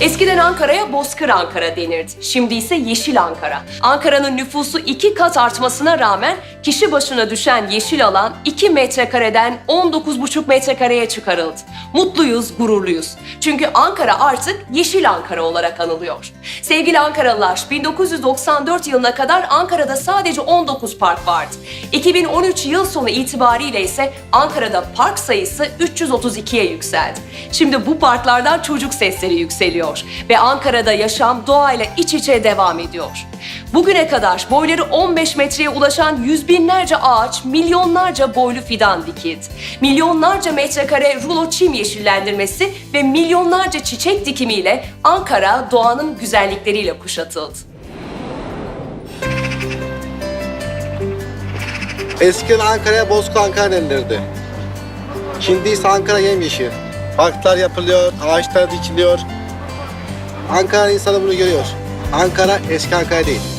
Eskiden Ankara'ya Bozkır Ankara denirdi. Şimdi ise Yeşil Ankara. Ankara'nın nüfusu iki kat artmasına rağmen kişi başına düşen yeşil alan 2 metrekareden 19,5 metrekareye çıkarıldı. Mutluyuz, gururluyuz. Çünkü Ankara artık Yeşil Ankara olarak anılıyor. Sevgili Ankaralılar, 1994 yılına kadar Ankara'da sadece 19 park vardı. 2013 yıl sonu itibariyle ise Ankara'da park sayısı 332'ye yükseldi. Şimdi bu parklardan çocuk sesleri yükseliyor ve Ankara'da yaşam doğayla iç içe devam ediyor. Bugüne kadar boyları 15 metreye ulaşan yüz binlerce ağaç, milyonlarca boylu fidan dikildi. Milyonlarca metrekare rulo çim yeşillendirmesi ve milyonlarca çiçek dikimiyle Ankara doğanın güzellikleriyle kuşatıldı. Eskiden Ankara'ya Bozkır Ankara denilirdi. Şimdi ise Ankara yemyeşil. Parklar yapılıyor, ağaçlar dikiliyor. Ankara insanı bunu görüyor. Ankara eski Ankara değil.